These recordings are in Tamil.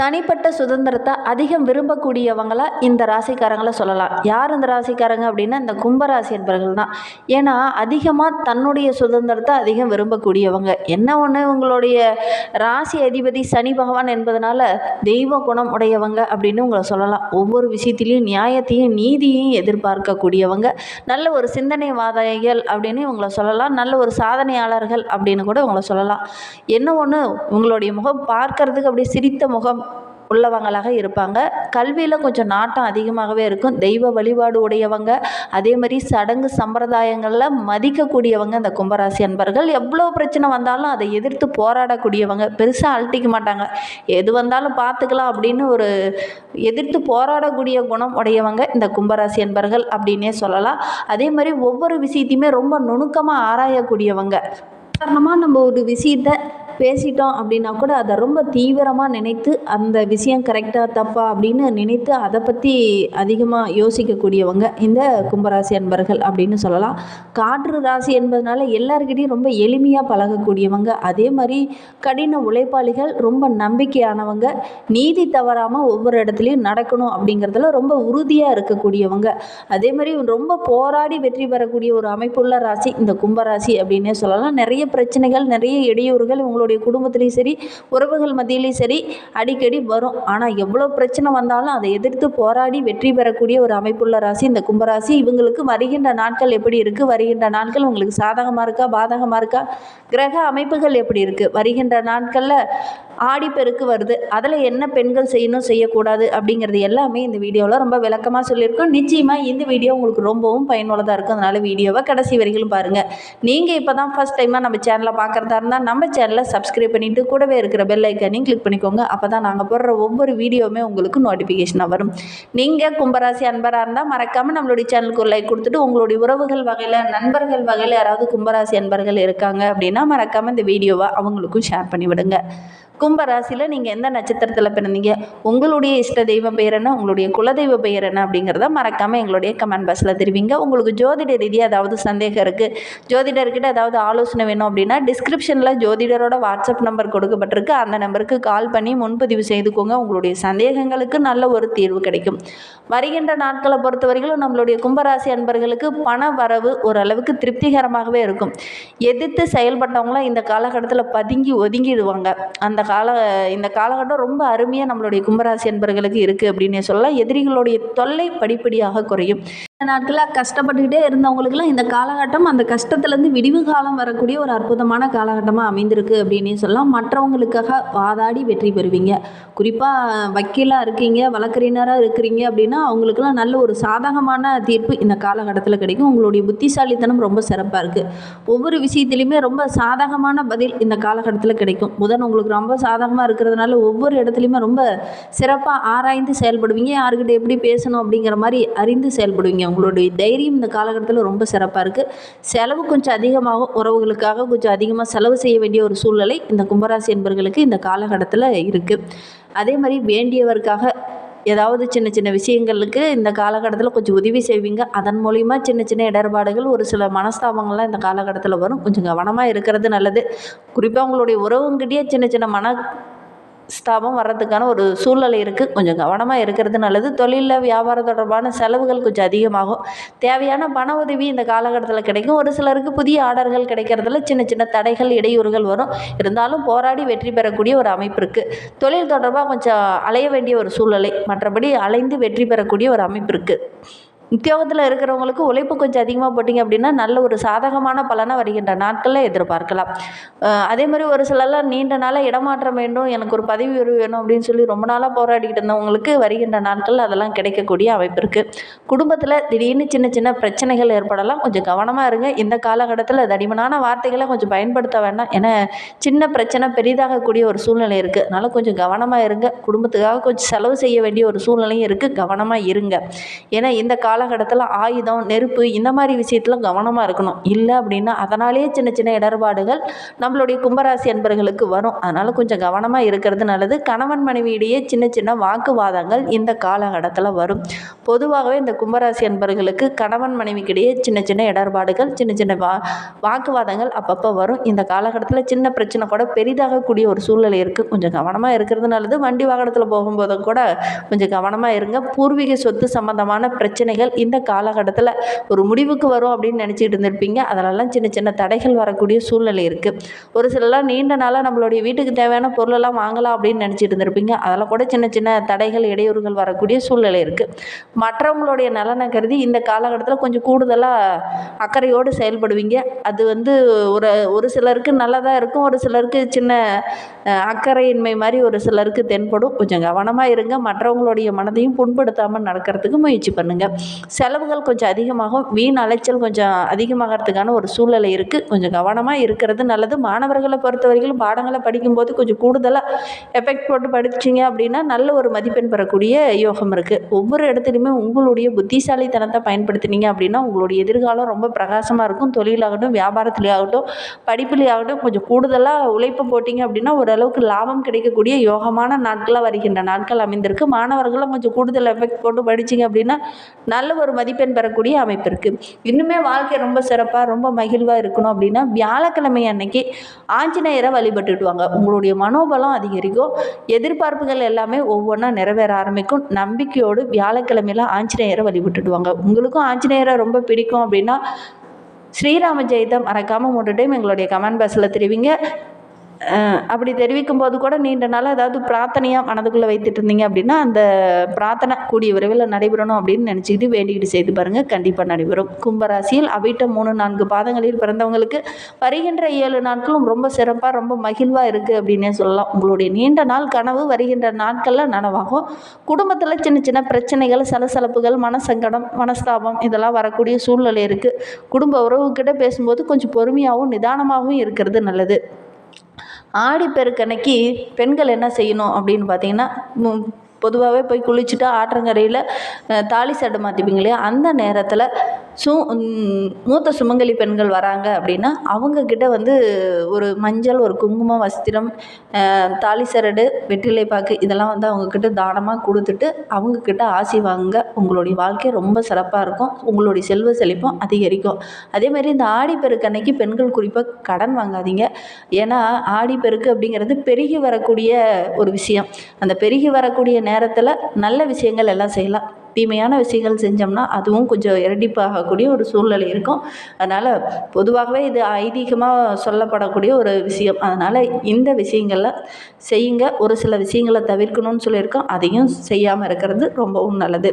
தனிப்பட்ட சுதந்திரத்தை அதிகம் விரும்பக்கூடியவங்களா இந்த ராசிக்காரங்களை சொல்லலாம். யார் இந்த ராசிக்காரங்க அப்படின்னா இந்த கும்பராசி என்பவர்கள் தான். ஏன்னா அதிகமாக தன்னுடைய சுதந்திரத்தை அதிகம் விரும்பக்கூடியவங்க. என்ன ஒன்று உங்களுடைய ராசி அதிபதி சனி பகவான் என்பதனால தெய்வ குணம் உடையவங்க அப்படின்னு உங்களை சொல்லலாம். ஒவ்வொரு விஷயத்திலையும் நியாயத்தையும் நீதியையும் எதிர்பார்க்கக்கூடியவங்க. நல்ல ஒரு சிந்தனைவாதிகள் அப்படின்னு இவங்களை சொல்லலாம். நல்ல ஒரு சாதனையாளர்கள் அப்படின்னு கூட உங்களை சொல்லலாம். என்ன ஒன்று உங்களுடைய முகம் பார்க்கறதுக்கு அப்படியே சிரித்த முகம் உள்ளவங்களாக இருப்பாங்க. கல்வியில் கொஞ்சம் நாட்டம் அதிகமாகவே இருக்கும். தெய்வ வழிபாடு உடையவங்க அதே மாதிரி சடங்கு சம்பிரதாயங்களில் மதிக்கக்கூடியவங்க இந்த கும்பராசி அன்பர்கள். எவ்வளோ பிரச்சனை வந்தாலும் அதை எதிர்த்து போராடக்கூடியவங்க. பெருசாக அழட்டிக்க மாட்டாங்க. எது வந்தாலும் பார்த்துக்கலாம் அப்படின்னு ஒரு எதிர்த்து போராடக்கூடிய குணம் உடையவங்க இந்த கும்பராசி அன்பர்கள் அப்படின்னே சொல்லலாம். அதே மாதிரி ஒவ்வொரு விஷயத்தையுமே ரொம்ப நுணுக்கமாக ஆராயக்கூடியவங்க. காரணமாக நம்ம ஒரு விஷயத்தை பேசிட்டோம் அப்படின்னா கூட அதை ரொம்ப தீவிரமாக நினைத்து அந்த விஷயம் கரெக்டாக தப்பா அப்படின்னு நினைத்து அதை பற்றி அதிகமாக யோசிக்கக்கூடியவங்க இந்த கும்பராசி அன்பர்கள் அப்படின்னு சொல்லலாம். காற்று ராசி என்பதனால எல்லாருக்கிட்டையும் ரொம்ப எளிமையாக பழகக்கூடியவங்க. அதே மாதிரி கடின உழைப்பாளிகள் ரொம்ப நம்பிக்கையானவங்க நீதி தவறாமல் ஒவ்வொரு இடத்துலையும் நடக்கணும் அப்படிங்கிறதுல ரொம்ப உறுதியாக இருக்கக்கூடியவங்க. அதே மாதிரி ரொம்ப போராடி வெற்றி பெறக்கூடிய ஒரு அமைப்புள்ள ராசி இந்த கும்பராசி அப்படின்னே சொல்லலாம். நிறைய பிரச்சனைகள் நிறைய இடையூறுகள் உங்களுடைய குடும்பத்துலேயும் சரி உறவுகள் மத்தியிலையும் சரி அடிக்கடி வரும். ஆனால் எவ்வளோ பிரச்சனை வந்தாலும் அதை எதிர்த்து போராடி வெற்றி பெறக்கூடிய ஒரு அமைப்புள்ள ராசி இந்த கும்பராசி. இவங்களுக்கு வருகின்ற நாட்கள் எப்படி இருக்குது வருகின்ற நாட்கள் உங்களுக்கு சாதகமாக இருக்கா? பாதகமாக இருக்கா? கிரக அமைப்புகள் எப்படி இருக்குது வருகின்ற நாட்களில் ஆடிப்பெருக்கு வருது. அதில் என்ன பெண்கள் செய்யணும் செய்யக்கூடாது அப்படிங்கிறது எல்லாமே இந்த வீடியோவில் ரொம்ப விளக்கமாக சொல்லியிருக்கோம். நிச்சயமாக இந்த வீடியோ உங்களுக்கு ரொம்பவும் பயனுள்ளதாக இருக்கும். அதனால் வீடியோவை கடைசி வரைக்கும் பாருங்கள் நீங்கள் இப்போ தான் ஃபஸ்ட் டைமாக நம்ம சேனலை பார்க்குறதா இருந்தால் நம்ம சேனலை சப்ஸ்கிரைப் பண்ணிவிட்டு கூடவே இருக்கிற பெல் ஐக்கனையும் கிளிக் பண்ணிக்கோங்க. அப்போ தான் நாங்கள் போடுற ஒவ்வொரு வீடியோவுமே உங்களுக்கு நோட்டிஃபிகேஷனாக வரும். நீங்கள் கும்பராசி அன்பராக இருந்தால் மறக்காமல் நம்மளுடைய சேனலுக்கு ஒரு லைக் கொடுத்துட்டு உங்களுடைய உறவுகள் வகையில் நண்பர்கள் வகையில் யாராவது கும்பராசி அன்பர்கள் இருக்காங்க அப்படின்னா மறக்காமல் இந்த வீடியோவை அவங்களுக்கும் ஷேர் பண்ணிவிடுங்க. கும்பராசியில் நீங்கள் எந்த நட்சத்திரத்தில் பிறந்தீங்க? உங்களுடைய இஷ்ட தெய்வம் பெயர் என்ன? உங்களுடைய குலதெய்வ பெயர் என்ன? அப்படிங்கிறத மறக்காமல் எங்களுடைய கமெண்ட் பாக்ஸில் தெரிவிங்க. உங்களுக்கு ஜோதிட ரீதியாக ஏதாவது சந்தேகம் இருக்குது ஜோதிடர்கிட்ட ஏதாவது ஆலோசனை வேணும் அப்படின்னா டிஸ்கிரிப்ஷனில் ஜோதிடரோட வாட்ஸ்அப் நம்பர் கொடுக்கப்பட்டிருக்கு. அந்த நம்பருக்கு கால் பண்ணி முன்பதிவு செய்துக்கோங்க. உங்களுடைய சந்தேகங்களுக்கு நல்ல ஒரு தீர்வு கிடைக்கும். வருகின்ற நாட்களை பொறுத்த வரைக்கும் நம்மளுடைய கும்பராசி அன்பர்களுக்கு பண வரவு ஓரளவுக்கு திருப்திகரமாகவே இருக்கும். எதிர்த்து செயல்பட்டவங்களாம் இந்த காலகட்டத்தில் பதுங்கி ஒதுங்கிடுவாங்க. அந்த கால இந்த காலகட்டம் ரொம்ப அருமையாக நம்மளுடைய கும்பராசி அன்பர்களுக்கு இருக்குது அப்படின்னே சொல்லலாம். எதிரிகளுடைய தொல்லை படிப்படியாக குறையும். இந்த நாட்களில் கஷ்டப்பட்டுக்கிட்டே இருந்தவங்களுக்குலாம் இந்த காலகட்டம் அந்த கஷ்டத்துலேருந்து விடிவு காலம் வரக்கூடிய ஒரு அற்புதமான காலகட்டமாக அமைந்திருக்கு அப்படின்னே சொல்லலாம். மற்றவங்களுக்காக வாதாடி வெற்றி பெறுவீங்க. குறிப்பாக வக்கீலாக இருக்கீங்க வழக்கறிஞராக இருக்கிறீங்க அப்படின்னா அவங்களுக்குலாம் நல்ல ஒரு சாதகமான தீர்ப்பு இந்த காலகட்டத்தில் கிடைக்கும். உங்களுடைய புத்திசாலித்தனம் ரொம்ப சிறப்பாக இருக்குது ஒவ்வொரு விஷயத்துலையுமே ரொம்ப சாதகமான பதில் இந்த காலகட்டத்தில் கிடைக்கும். புதன் உங்களுக்கு ரொம்ப சாதகமாக இருக்கிறதுனால ஒவ்வொரு இடத்துலையுமே ரொம்ப சிறப்பாக ஆராய்ந்து செயல்படுவீங்க. யாருக்கிட்ட எப்படி பேசணும் அப்படிங்கிற மாதிரி அறிந்து செயல்படுவீங்க. உங்களுடைய தைரியம் இந்த காலகட்டத்தில் ரொம்ப சிறப்பாக இருக்குது செலவு கொஞ்சம் அதிகமாகும். உறவுகளுக்காக கொஞ்சம் அதிகமாக செலவு செய்ய வேண்டிய ஒரு சூழ்நிலை இந்த கும்பராசி என்பவர்களுக்கு இந்த காலகட்டத்தில் இருக்குது அதே மாதிரி வேண்டியவருக்காக ஏதாவது சின்ன சின்ன விஷயங்களுக்கு இந்த காலகட்டத்தில் கொஞ்சம் உதவி செய்வீங்க. அதன் மூலிமா சின்ன சின்ன இடர்பாடுகள் ஒரு சில மனஸ்தாபங்கள்லாம் இந்த காலகட்டத்தில் வரும். கொஞ்சம் கவனமாக இருக்கிறது நல்லது. குறிப்பாக உங்களுடைய உறவுங்கிட்டேயே சின்ன சின்ன மன ஸ்தாபம் வர்றதுக்கான ஒரு சூழ்நிலை இருக்குது கொஞ்சம் கவனமாக இருக்கிறது நல்லது. தொழிலில் வியாபாரம் தொடர்பான செலவுகள் கொஞ்சம் அதிகமாகும். தேவையான பண உதவி இந்த காலகட்டத்தில் கிடைக்கும். ஒரு சிலருக்கு புதிய ஆர்டர்கள் கிடைக்கிறதுல சின்ன சின்ன தடைகள் இடையூறுகள் வரும். இருந்தாலும் போராடி வெற்றி பெறக்கூடிய ஒரு அமைப்பு இருக்குது தொழில் தொடர்பாக கொஞ்சம் அலைய வேண்டிய ஒரு சூழ்நிலை. மற்றபடி அலைந்து வெற்றி பெறக்கூடிய ஒரு அமைப்பு இருக்குது உத்தியோகத்தில் இருக்கிறவங்களுக்கு உழைப்பு கொஞ்சம் அதிகமாக போட்டிங்க அப்படின்னா நல்ல ஒரு சாதகமான பலனை வருகின்ற நாட்களில் எதிர்பார்க்கலாம். அதே மாதிரி ஒரு சிலர்லாம் நீண்ட நாளாக இடமாற்றம் வேண்டும் எனக்கு ஒரு பதவி உயர்வு வேணும் அப்படின்னு சொல்லி ரொம்ப நாளாக போராடிக்கிட்டு இருந்தவங்களுக்கு வருகின்ற நாட்களில் அதெல்லாம் கிடைக்கக்கூடிய அமைப்பு இருக்குது குடும்பத்தில் திடீர்னு சின்ன சின்ன பிரச்சனைகள் ஏற்படலாம். கொஞ்சம் கவனமாக இருங்க. இந்த காலகட்டத்தில் தடிமனான வார்த்தைகளை கொஞ்சம் பயன்படுத்த வேண்டாம். ஏன்னா சின்ன பிரச்சனை பெரிதாகக்கூடிய ஒரு சூழ்நிலை இருக்குது அதனால் கொஞ்சம் கவனமாக இருங்க. குடும்பத்துக்காக கொஞ்சம் செலவு செய்ய வேண்டிய ஒரு சூழ்நிலையும் இருக்குது கவனமாக இருங்க. ஏன்னா இந்த கால காலகட்டத்தில் ஆயுதம் நெருப்பு இந்த மாதிரி விஷயத்தில் கவனமாக இருக்கணும். இல்லை அப்படின்னா அதனாலேயே சின்ன சின்ன இடர்பாடுகள் நம்மளுடைய கும்பராசி அன்பர்களுக்கு வரும். அதனால் கொஞ்சம் கவனமாக இருக்கிறது நல்லது. கணவன் மனைவியிடையே சின்ன சின்ன வாக்குவாதங்கள் இந்த காலகட்டத்தில் வரும். பொதுவாகவே இந்த கும்பராசி அன்பர்களுக்கு கணவன் மனைவிக்கிடையே சின்ன சின்ன இடர்பாடுகள் சின்ன சின்ன வா வாக்குவாதங்கள் அப்பப்போ வரும். இந்த காலகட்டத்தில் சின்ன பிரச்சனை கூட பெரிதாகக்கூடிய ஒரு சூழ்நிலை இருக்குது கொஞ்சம் கவனமாக இருக்கிறது நல்லது. வண்டி வாகனத்தில் போகும்போதும் கூட கொஞ்சம் கவனமாக இருங்க. பூர்வீக சொத்து சம்பந்தமான பிரச்சனைகள் இந்த காலகட்டத்தில் ஒரு முடிவுக்கு வரும் அப்படின்னு நினச்சிட்டு இருந்திருப்பீங்க. அதிலெல்லாம் சின்ன சின்ன தடைகள் வரக்கூடிய சூழ்நிலை இருக்குது ஒரு சிலலாம் நீண்ட நாளாக நம்மளுடைய வீட்டுக்கு தேவையான பொருளெல்லாம் வாங்கலாம் அப்படின்னு நினச்சிட்டு இருந்திருப்பீங்க. அதெல்லாம் கூட சின்ன சின்ன தடைகள் இடையூறுகள் வரக்கூடிய சூழ்நிலை இருக்குது மற்றவங்களுடைய நலனை கருதி இந்த காலகட்டத்தில் கொஞ்சம் கூடுதலாக அக்கறையோடு செயல்படுவீங்க. அது வந்து ஒரு ஒரு சிலருக்கு நல்லதாக இருக்கும் ஒரு சிலருக்கு சின்ன அக்கறையின்மை மாதிரி ஒரு சிலருக்கு தென்படும். கொஞ்சம் கவனமாக இருங்க. மற்றவங்களுடைய மனதையும் புண்படுத்தாமல் நடக்கிறதுக்கு முயற்சி பண்ணுங்கள் செலவுகள் கொஞ்சம் அதிகமாகும் வீண் அலைச்சல் கொஞ்சம் அதிகமாகறதுக்கான ஒரு சூழ்நிலை இருக்குது கொஞ்சம் கவனமாக இருக்கிறது நல்லது. மாணவர்களை பொறுத்த வரைக்கும் பாடங்களை படிக்கும்போது கொஞ்சம் கூடுதலாக எஃபெக்ட் போட்டு படிச்சிங்க அப்படின்னா நல்ல ஒரு மதிப்பெண் பெறக்கூடிய யோகம் இருக்குது ஒவ்வொரு இடத்துலையுமே உங்களுடைய புத்திசாலித்தனத்தை பயன்படுத்தினீங்க அப்படின்னா உங்களுடைய எதிர்காலம் ரொம்ப பிரகாசமாக இருக்கும். தொழிலாகட்டும் வியாபாரத்துலேயாகட்டும் ஆகட்டும் கொஞ்சம் கூடுதலாக உழைப்பு போட்டிங்க அப்படின்னா ஓரளவுக்கு லாபம் கிடைக்கக்கூடிய யோகமான நாட்களாக வருகின்ற நாட்கள் அமைந்திருக்கு. மாணவர்களும் கொஞ்சம் கூடுதல் எஃபெக்ட் போட்டு படிச்சிங்க அப்படின்னா நல்ல நல்ல ஒரு மதிப்பெண் பெறக்கூடிய அமைப்பு இருக்குது இன்னுமே வாழ்க்கை ரொம்ப சிறப்பாக ரொம்ப மகிழ்வாக இருக்கணும் அப்படின்னா வியாழக்கிழமை அன்னைக்கு ஆஞ்சநேயரை வழிபட்டுட்டு வாங்க உங்களுடைய மனோபலம் அதிகரிக்கும். எதிர்பார்ப்புகள் எல்லாமே ஒவ்வொன்றா நிறைவேற ஆரம்பிக்கும். நம்பிக்கையோடு வியாழக்கிழமையில ஆஞ்சநேயரை வழிபட்டுட்டு வாங்க உங்களுக்கும் ஆஞ்சநேயரை ரொம்ப பிடிக்கும் அப்படின்னா ஸ்ரீராம ஜெயதம் மறக்காமல் மூன்று டைம் எங்களுடைய கமெண்ட் பாக்ஸில் தெரிவிங்க. அப்படி தெரிவிக்கும் போது கூட நீண்ட நாள் ஏதாவது பிரார்த்தனையாக மனதுக்குள்ளே வைத்துட்டு இருந்தீங்க அப்படின்னா அந்த பிரார்த்தனை கூடிய விரைவில் நடைபெறணும் அப்படின்னு நினச்சிக்கிட்டு வேண்டிக்கிட்டு செய்து பாருங்கள் கண்டிப்பாக நடைபெறும். கும்பராசியில் அவிட்ட மூணு நான்கு பாதங்களில் பிறந்தவங்களுக்கு வருகின்ற ஏழு நாட்களும் ரொம்ப சிறப்பாக ரொம்ப மகிழ்வாக இருக்குது அப்படின்னே சொல்லலாம். உங்களுடைய நீண்ட நாள் கனவு வருகின்ற நாட்களில் நனவாகும். குடும்பத்தில் சின்ன சின்ன பிரச்சனைகள் சலசலப்புகள் மனசங்கடம் மனஸ்தாபம் இதெல்லாம் வரக்கூடிய சூழ்நிலை இருக்குது குடும்ப உறவுக்கிட்ட பேசும்போது கொஞ்சம் பொறுமையாகவும் நிதானமாகவும் இருக்கிறது நல்லது. ஆடிப்பெருக்கன்னைக்கு பெண்கள் என்ன செய்யணும் அப்படின்னு பார்த்தீங்கன்னா பொதுவாகவே போய் குளிச்சுட்டு ஆற்றங்கரையில் தாலி சட்டை மாற்றிப்பீங்க இல்லையா? அந்த நேரத்தில் சு மூத்த சுமங்கலி பெண்கள் வராங்க அப்படின்னா அவங்கக்கிட்ட வந்து ஒரு மஞ்சள் ஒரு குங்குமம் வஸ்திரம் தாலி சரடு வெற்றிலை பாக்கு இதெல்லாம் வந்து அவங்கக்கிட்ட தானமாக கொடுத்துட்டு அவங்கக்கிட்ட ஆசி வாங்க உங்களுடைய வாழ்க்கை ரொம்ப சிறப்பாக இருக்கும். உங்களுடைய செல்வ செழிப்பும் அதிகரிக்கும். அதேமாதிரி இந்த ஆடிப்பெருக்கு அன்னைக்கு பெண்கள் குறிப்பாக கடன் வாங்காதீங்க. ஏன்னா ஆடிப்பெருக்கு அப்படிங்கிறது பெருகி வரக்கூடிய ஒரு விஷயம். அந்த பெருகி வரக்கூடிய நேரத்தில் நல்ல விஷயங்கள் எல்லாம் செய்யலாம். தீமையான விஷயங்கள் செஞ்சோம்னா அதுவும் கொஞ்சம் இரட்டிப்பாகக்கூடிய ஒரு சூழ்நிலை இருக்கும். அதனால் பொதுவாகவே இது ஐதீகமாக சொல்லப்படக்கூடிய ஒரு விஷயம். அதனால் இந்த விஷயங்களை செய்யுங்க. ஒரு சில விஷயங்களை தவிர்க்கணும்னு சொல்லியிருக்கோம். அதையும் செய்யாமல் இருக்கிறது ரொம்பவும் நல்லது.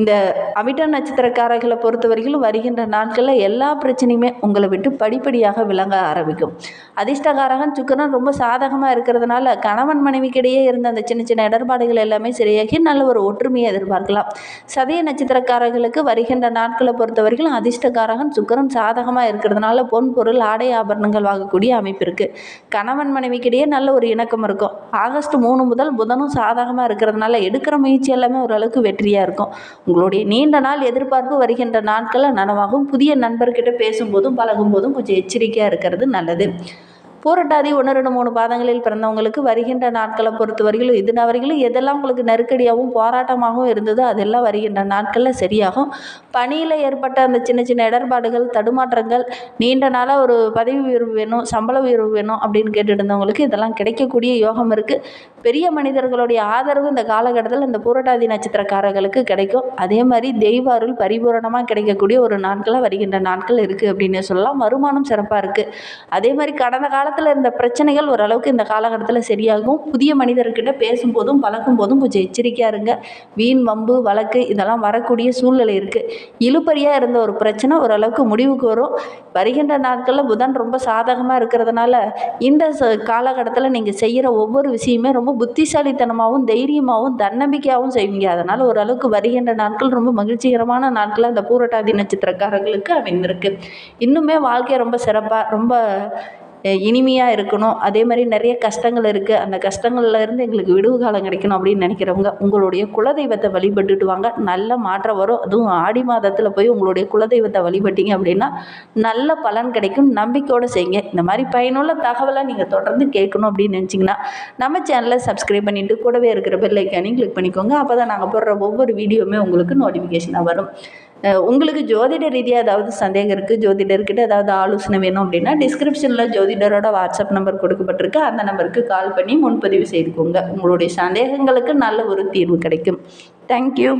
இந்த அவிட்ட நட்சத்திரக்காரர்களை பொறுத்த வரைக்கும் வருகின்ற நாட்களில் எல்லா பிரச்சனையுமே உங்களை விட்டு படிப்படியாக விளங்க ஆரம்பிக்கும். அதிர்ஷ்டகாரகன் சுக்கரன் ரொம்ப சாதகமாக இருக்கிறதுனால கணவன் மனைவிக்கிடையே இருந்த அந்த சின்ன சின்ன இடர்பாடுகள் எல்லாமே சரியாகி நல்ல ஒரு ஒற்றுமையை எதிர்பார்க்கலாம். சதய நட்சத்திரக்காரர்களுக்கு வருகின்ற நாட்களை பொறுத்த வரைக்கும் அதிர்ஷ்டகாரகன் சுக்கரன் சாதகமாக இருக்கிறதுனால பொன் பொருள் ஆடை ஆபரணங்கள் வாங்கக்கூடிய அமைப்பு இருக்குது கணவன் மனைவிக்கிடையே நல்ல ஒரு இணக்கம் இருக்கும். ஆகஸ்ட் மூணு முதல் புதனும் சாதகமாக இருக்கிறதுனால எடுக்கிற முயற்சி எல்லாமே ஓரளவுக்கு வெற்றியாக இருக்கும். உங்களுடைய நீண்ட நாள் எதிர்பார்ப்பு வருகின்ற நாட்களில் நனவாகும் புதிய நண்பர்கிட்ட பேசும்போதும் பழகும்போதும் கொஞ்சம் எச்சரிக்கையாக இருக்கிறது நல்லது. பூரட்டாதி ஒன்று ரெண்டு மூணு பாதங்களில் பிறந்தவங்களுக்கு வருகின்ற நாட்களை பொறுத்த வரையிலும் இது வரையிலும் எதெல்லாம் உங்களுக்கு நெருக்கடியாகவும் போராட்டமாகவும் இருந்ததோ அதெல்லாம் வருகின்ற நாட்களில் சரியாகும். பணியில் ஏற்பட்ட அந்த சின்ன சின்ன இடர்பாடுகள் தடுமாற்றங்கள் நீண்ட நாளாக ஒரு பதவி உயர்வு வேணும் சம்பள உயர்வு வேணும் அப்படின்னு கேட்டுட்டு இருந்தவங்களுக்கு இதெல்லாம் கிடைக்கக்கூடிய யோகம் இருக்குது பெரிய மனிதர்களுடைய ஆதரவு இந்த காலகட்டத்தில் இந்த பூரட்டாதி நட்சத்திரக்காரர்களுக்கு கிடைக்கும். அதே மாதிரி தெய்வ அருள் பரிபூரணமாக கிடைக்கக்கூடிய ஒரு நாட்களாக வருகின்ற நாட்கள் இருக்குது அப்படின்னு சொல்லலாம். வருமானம் சிறப்பாக இருக்குது அதே மாதிரி கடந்த காலத்தில் இருந்த பிரச்சனைகள் ஓரளவுக்கு இந்த காலகட்டத்தில் சரியாகும். புதிய மனிதர்கிட்ட பேசும்போதும் பழகும் போதும் கொஞ்சம் எச்சரிக்கையாக இருங்க. வீண் வம்பு வழக்கு இதெல்லாம் வரக்கூடிய சூழ்நிலை இருக்குது இழுபறியாக இருந்த ஒரு பிரச்சனை ஓரளவுக்கு முடிவுக்கு வரும். வருகின்ற நாட்களில் புதன் ரொம்ப சாதகமாக இருக்கிறதுனால இந்த ச காலகட்டத்தில் நீங்கள் செய்கிற ஒவ்வொரு விஷயமே ரொம்ப புத்திசாலித்தனமாகவும் தைரியமாகவும் தன்னம்பிக்கையாகவும் செய்வீங்க. அதனால் ஓரளவுக்கு வருகின்ற நாட்கள் ரொம்ப மகிழ்ச்சிகரமான நாட்களில் அந்த பூரட்டாதி நட்சத்திரக்காரர்களுக்கு அமைந்திருக்கு. இன்னுமே வாழ்க்கை ரொம்ப சிறப்பாக ரொம்ப இனிமையாக இருக்கணும். அதே மாதிரி நிறைய கஷ்டங்கள் இருக்குது அந்த கஷ்டங்கள்லேருந்து எங்களுக்கு விடுவு காலம் கிடைக்கணும் அப்படின்னு நினைக்கிறவங்க உங்களுடைய குலதெய்வத்தை வழிபட்டுட்டு வாங்க. நல்ல மாற்றம் வரும். அதுவும் ஆடி மாதத்தில் போய் உங்களுடைய குலதெய்வத்தை வழிபட்டீங்க அப்படின்னா நல்ல பலன் கிடைக்கும். நம்பிக்கையோடு செய்யுங்க. இந்த மாதிரி பயனுள்ள தகவலை நீங்கள் தொடர்ந்து கேட்கணும் அப்படின்னு நினச்சிங்கன்னா நம்ம சேனலை சப்ஸ்கிரைப் பண்ணிவிட்டு கூடவே இருக்கிற பெல் ஐக்கானையும் கிளிக் பண்ணிக்கோங்க. அப்போ தான் நாங்கள் போடுற ஒவ்வொரு வீடியோவுமே உங்களுக்கு நோட்டிஃபிகேஷனாக வரும். உங்களுக்கு ஜோதிட ரீதியாக ஏதாவது சந்தேகம் இருக்குது ஜோதிடர்கிட்ட ஏதாவது ஆலோசனை வேணும் அப்படின்னா டிஸ்கிரிப்ஷனில் ஜோதிடரோட வாட்ஸ்அப் நம்பர் கொடுக்கப்பட்டிருக்கு. அந்த நம்பருக்கு கால் பண்ணி முன்பதிவு செய்துக்கோங்க. உங்களுடைய சந்தேகங்களுக்கு நல்ல ஒரு தீர்வு கிடைக்கும். தேங்க்யூ